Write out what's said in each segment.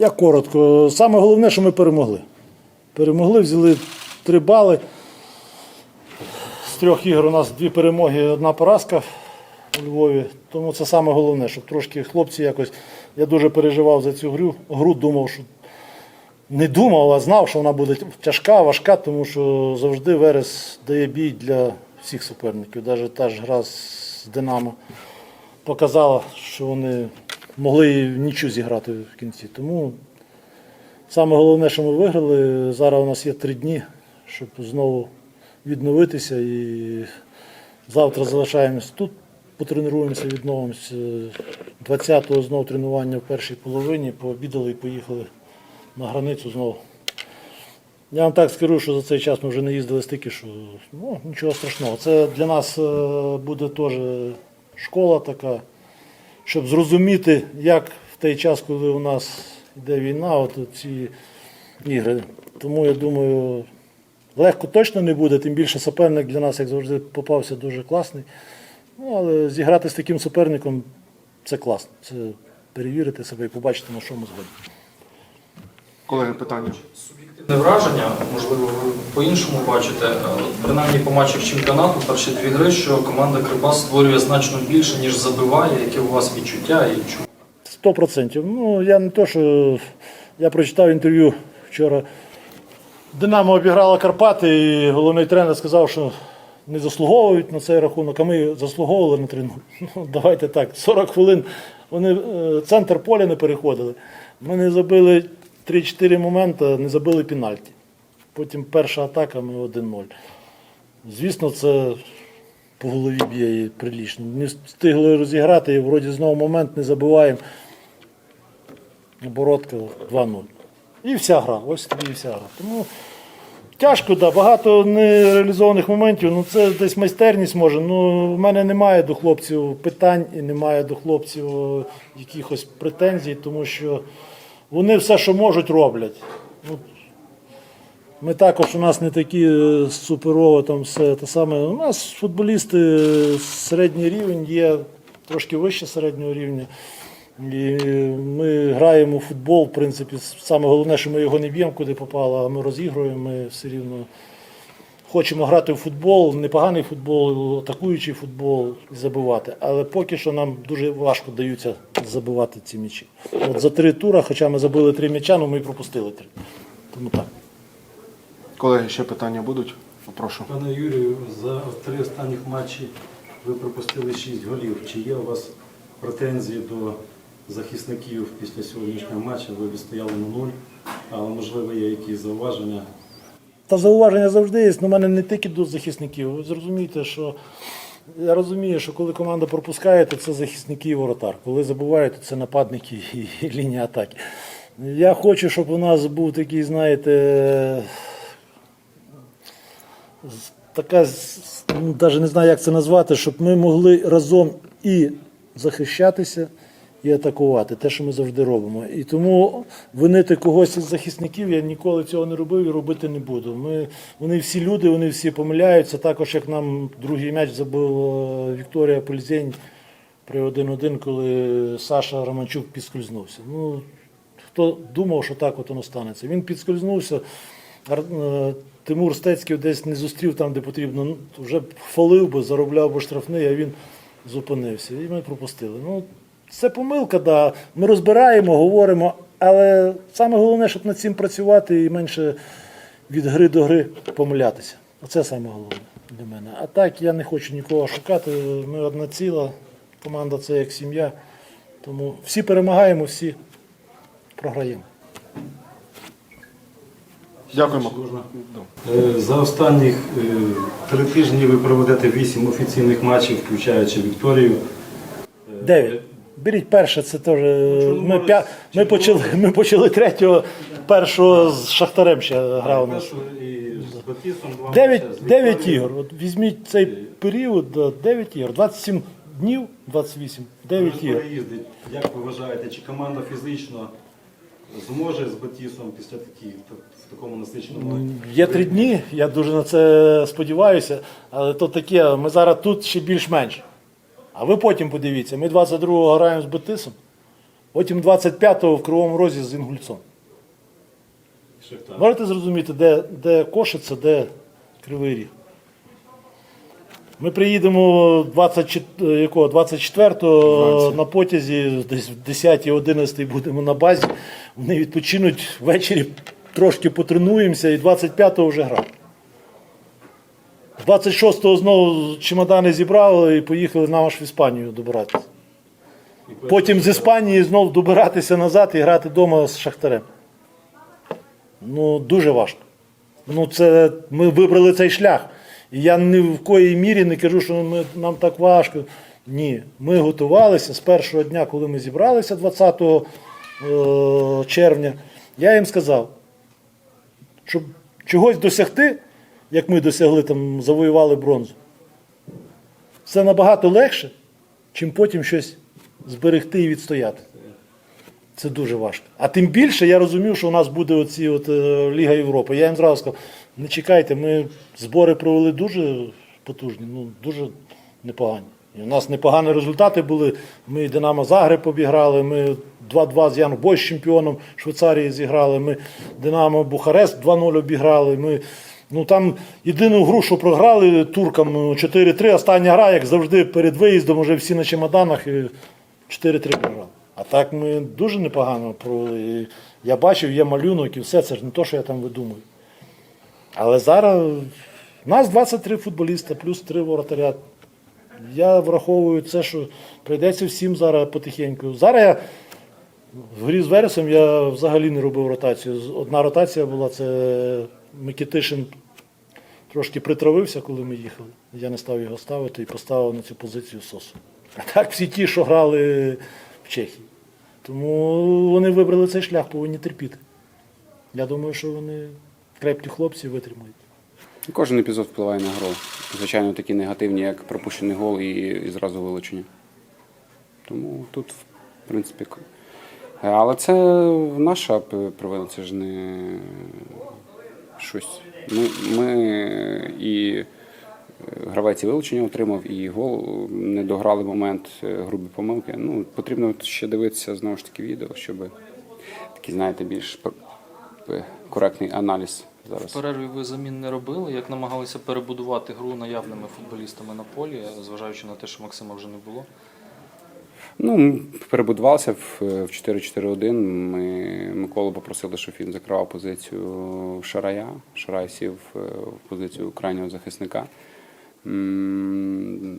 Я коротко. Саме головне, що ми перемогли. Перемогли, взяли три бали. З трьох ігор у нас дві перемоги, одна поразка у Львові. Тому це саме головне, щоб трошки хлопці якось. Я дуже переживав за цю гру. Гру думав, що не думав, а знав, що вона буде тяжка, важка, тому що завжди Верес дає бій для всіх суперників. Навіть та ж гра з Динамо показала, що вони могли нічу зіграти в кінці. Тому саме головне, що ми виграли. Зараз у нас є три дні, щоб знову відновитися. І завтра залишаємось тут, потренуємося, відновимося. 20-го знову тренування в першій половині, пообідали і поїхали на границю знову. Я вам так скажу, що за цей час ми вже не їздили стільки, що ну, нічого страшного. Це для нас е, буде теж школа така, щоб зрозуміти, як в той час, коли у нас йде війна, от ці ігри. Тому я думаю, легко точно не буде, тим більше суперник для нас, як завжди, попався дуже класний. Ну, але зіграти з таким суперником це класно. Це перевірити себе і побачити, на що ми згодні. Колеги, питання. Суб'єктивне враження, можливо, ви по-іншому бачите, е, принаймні по матчах чемпіонату, перші дві гри, що команда Кривбас створює значно більше, ніж забиває, яке у вас відчуття і чому? Сто процентів. Ну, я не то, що я прочитав інтерв'ю вчора. Динамо обіграла Карпати, і головний тренер сказав, що не заслуговують на цей рахунок, а ми заслуговували на 3 Ну, давайте так, 40 хвилин вони е, центр поля не переходили. Ми не забили 3-4 моменти, не забили пенальті. Потім перша атака, ми 1-0. Звісно, це по голові б'є і прилічно. Не встигли розіграти, і вроді знову момент не забуваємо. Оборотка 2-0. І вся гра. Ось тобі і вся гра. Тому тяжко, да, багато нереалізованих моментів. Ну це десь майстерність може. Ну, в мене немає до хлопців питань і немає до хлопців е, якихось претензій, тому що вони все, що можуть, роблять. От. ми також у нас не такі е, суперово там все те саме. У нас футболісти середній рівень є трошки вище середнього рівня. І ми граємо в футбол, в принципі, саме головне, що ми його не б'ємо, куди попало, а ми розігруємо, ми все рівно хочемо грати в футбол, непоганий футбол, атакуючий футбол і забивати. Але поки що нам дуже важко даються забивати ці м'ячі. От за три тура, хоча ми забили три м'яча, ну ми і пропустили три. Тому так. Колеги, ще питання будуть? Прошу. Пане Юрію, за три останніх матчі ви пропустили 6 голів. Чи є у вас претензії до захисників після сьогоднішнього матчу? Ви відстояли на нуль, але можливо є якісь зауваження. Та зауваження завжди є. У мене не тільки до захисників. Ви зрозумієте, що я розумію, що коли команда пропускає, то це захисники і воротар. Коли забувають, то це нападники і, лінія атаки. Я хочу, щоб у нас був такий, знаєте, така, ну, навіть не знаю, як це назвати, щоб ми могли разом і захищатися, і атакувати, те, що ми завжди робимо. І тому винити когось із захисників я ніколи цього не робив і робити не буду. Ми, вони всі люди, вони всі помиляються. Також як нам другий м'яч забив Вікторія Пользень при 1-1, коли Саша Романчук підскользнувся. Ну, хто думав, що так от воно станеться. Він підскользнувся. Е, Тимур Стецький десь не зустрів там, де потрібно. Ну, Вже фалив би, заробляв би штрафний, а він зупинився. І ми пропустили. Ну, це помилка, да. Ми розбираємо, говоримо, але саме головне, щоб над цим працювати і менше від гри до гри помилятися. Оце саме головне для мене. А так я не хочу нікого шукати. Ми одна ціла, команда це як сім'я. Тому всі перемагаємо, всі програємо. Дякуємо. Е, За останніх е, три тижні ви проведете вісім офіційних матчів, включаючи Вікторію. Е, Дев'ять. Беріть перше, це теж. Ми, п'я... ми, почали, ми почали третього, першого з Шахтарем ще грав у нас. І з Батістом два Дев'ять, матчі, з дев'ять Вікторією. ігор. От візьміть цей період, да, 9 ігор, 27 днів, 28, 9 ігор. Як ви вважаєте, чи команда фізично зможе з Батісом після таких в такому насиченому? Є три дні, я дуже на це сподіваюся, але то таке, ми зараз тут ще більш-менш. А ви потім подивіться, ми 22-го граємо з Бетисом. Потім 25-го в Кривому Розі з Інгульцом. Можете зрозуміти, де, де Кошиця, де Кривий Ріг. Ми приїдемо 24, якого, 24-го на потязі, десь в 10-11 будемо на базі. Вони відпочинуть ввечері, трошки потренуємося і 25-го вже гра. 26-го знову чемодани зібрали і поїхали на аж в Іспанію добиратися. Потім з Іспанії знову добиратися назад і грати вдома з Шахтарем. Ну, дуже важко. Ну, це, ми вибрали цей шлях. І я ні в коїй мірі не кажу, що ми, нам так важко. Ні. Ми готувалися з першого дня, коли ми зібралися 20 е, червня. Я їм сказав, щоб чогось досягти, як ми досягли, там, завоювали бронзу, це набагато легше, чим потім щось зберегти і відстояти. Це дуже важко. А тим більше я розумів, що у нас буде оці от, е, Ліга Європи. Я їм зразу сказав, не чекайте, ми збори провели дуже потужні, ну дуже непогані. І у нас непогані результати були. Ми Динамо Загреб обіграли, ми 2-2 з Ян Бойс чемпіоном Швейцарії зіграли, ми Динамо Бухарест 2-0 обіграли. Ми, ну, там єдину гру, що програли туркам ну, 4-3. Остання гра, як завжди, перед виїздом вже всі на чемоданах 4-3 програли. А так ми дуже непогано провели. Я бачив, є малюнок і все, це ж не те, що я там видумую. Але зараз у нас 23 футболіста, плюс 3 воротаря. Я враховую це, що прийдеться всім зараз потихеньку. Зараз я в грі з Вересом я взагалі не робив ротацію. Одна ротація була це Микітишин трошки притравився, коли ми їхали. Я не став його ставити і поставив на цю позицію сосу. А так всі ті, що грали в Чехії. Тому вони вибрали цей шлях, повинні терпіти. Я думаю, що вони крепкі хлопці витримають. Кожен епізод впливає на гру. Звичайно, такі негативні, як пропущений гол і, і зразу вилучення. Тому тут, в принципі, але це наша провина, це ж не щось. Ми, ми і е, гравець і вилучення отримав, і гол не дограли момент е, грубі помилки. Ну, потрібно ще дивитися знову ж таки відео, щоб такий, знаєте, більш коректний аналіз зараз. В перерві ви замін не робили, як намагалися перебудувати гру наявними футболістами на полі, зважаючи на те, що Максима вже не було. Ну, м, перебудувалися в, в 4-4-1. Ми Миколу попросили, щоб він закривав позицію Шарая. Шарай сів е, в позицію крайнього захисника. У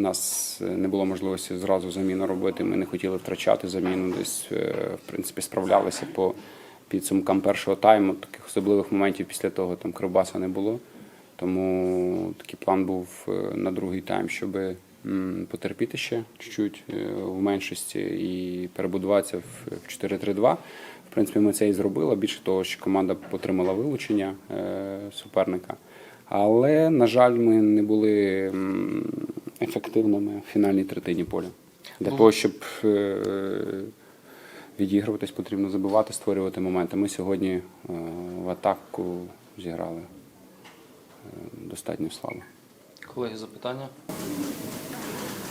нас не було можливості зразу заміну робити. Ми не хотіли втрачати заміну. Десь, е, в принципі, справлялися по підсумкам першого тайму. Таких особливих моментів після того там Кривбаса не було. Тому такий план був е, на другий тайм, щоб м, потерпіти ще чуть-чуть е, в меншості і перебудуватися в в 4-3-2. В принципі, ми це і зробили. Більше того, що команда отримала вилучення е, суперника. Але, на жаль, ми не були ефективними в фінальній третині поля. Для того, щоб е, відігруватись, потрібно забивати, створювати моменти. Ми сьогодні в атаку зіграли достатньо слабо. Колеги, запитання?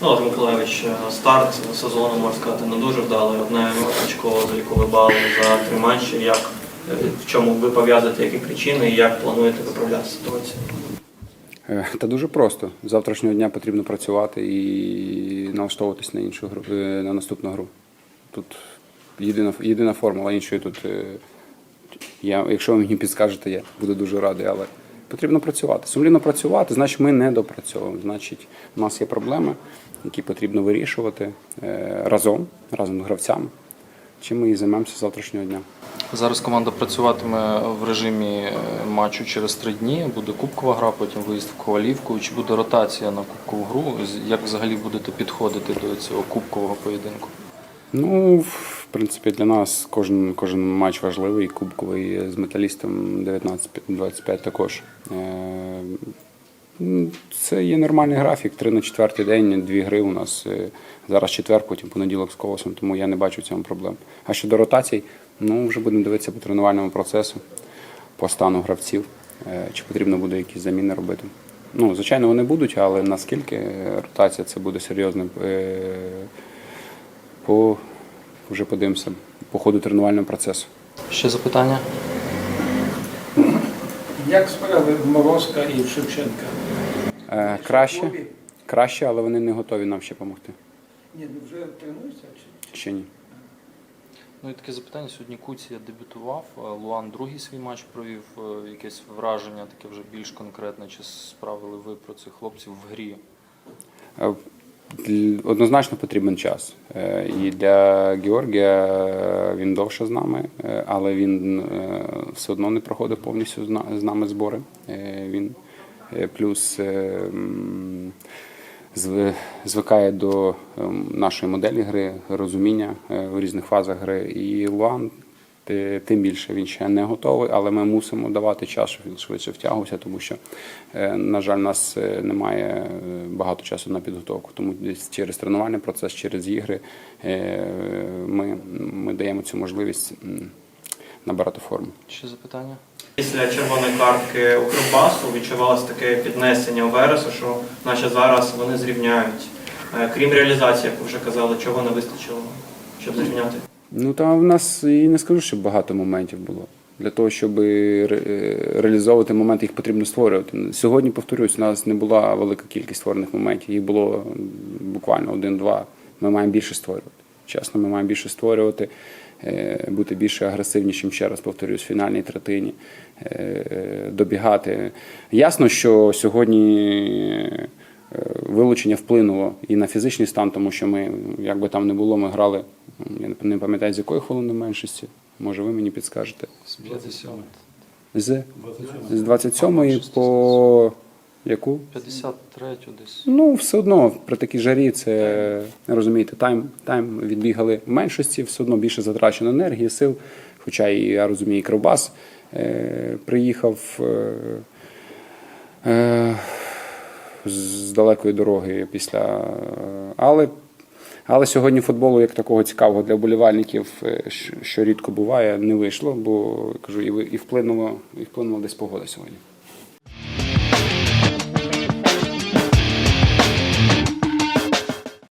Ну, от Миколаївич, е, старт сезону, можна сказати, не дуже вдалий. Одне очко заліковий бал за три матчі. Як, е, в чому ви пов'язуєте, які причини і як плануєте виправляти ситуацію? Е, Та дуже просто. З завтрашнього дня потрібно працювати і налаштовуватись на іншу гру, на наступну гру. Тут єдина, єдина формула іншої тут. Я, якщо ви мені підскажете, я буду дуже радий, але потрібно працювати. Сумлінно працювати, значить ми не допрацьовуємо. Значить, у нас є проблеми, які потрібно вирішувати е, разом, разом з гравцями. Чим ми і займемося завтрашнього дня. Зараз команда працюватиме в режимі е, матчу через три дні. Буде кубкова гра, потім виїзд в Ковалівку. Чи буде ротація на кубкову гру? Як взагалі будете підходити до цього кубкового поєдинку? Ну, принципі, для нас кожен, кожен матч важливий, кубковий з металістом 19-25 також. Е, Це є нормальний графік. Три на четвертий день, дві гри у нас. е, Зараз четвер, потім понеділок з колосом, тому я не бачу в цьому проблем. А щодо ротацій, ну вже будемо дивитися по тренувальному процесу, по стану гравців, е, чи потрібно буде якісь заміни робити. Ну, звичайно, вони будуть, але наскільки ротація це буде серйозним е, по вже подивимося по ходу тренувального процесу. Ще запитання? Як справи Морозка і Шевченка? Е, краще, краще, але вони не готові нам ще допомогти. Ні, ну вже тренуються чи? Ще ні. Ну і таке запитання. Сьогодні Куція дебютував. е, Луан другий свій матч провів. Е, Якесь враження, таке вже більш конкретне. Чи справили ви про цих хлопців в грі? Однозначно потрібен час. Е, І для Георгія він довше з нами, е, але він е, все одно не проходить повністю з нами збори. Він плюс зв- звикає до ем, нашої моделі гри, розуміння у різних фазах гри. І Луан тим більше він ще не готовий, але ми мусимо давати час, щоб він швидше втягувався, тому що, е, на жаль, у нас е, немає е, багато часу на підготовку. Тому десь через тренувальний процес, через ігри ми, ми даємо цю можливість набирати форму. Ще запитання? Після червоної картки у Кривбасу відчувалося таке піднесення у Вересу, що наче зараз вони зрівняють. Крім реалізації, як ви вже казали, чого не вистачило, щоб зрівняти? Ну там в нас і не скажу, що багато моментів було. Для того, щоб е, реалізовувати моменти, їх потрібно створювати. Сьогодні, повторюсь, у нас не була велика кількість створених моментів, їх було буквально один-два. Ми маємо більше створювати. Чесно, ми маємо більше створювати, е, бути більше агресивнішим, ще раз повторюсь, в фінальній третині, е, добігати. Ясно, що сьогодні. е, Вилучення вплинуло і на фізичний стан, тому що ми, як би там не було, ми грали, я не пам'ятаю, з якої хвилини меншості. Може, ви мені підскажете. З 57. З, 27. з 27 по яку? 53 десь. Ну, все одно при такій жарі це розумієте, тайм, тайм відбігали в меншості, все одно більше затрачено енергії, сил. Хоча і я розумію, і Кривбас е, приїхав е, е, з далекої дороги після. Але, але сьогодні футболу як такого цікавого для вболівальників, е, що- рідко буває, не вийшло, бо кажу, і вплинуло, і вплинула десь погода сьогодні.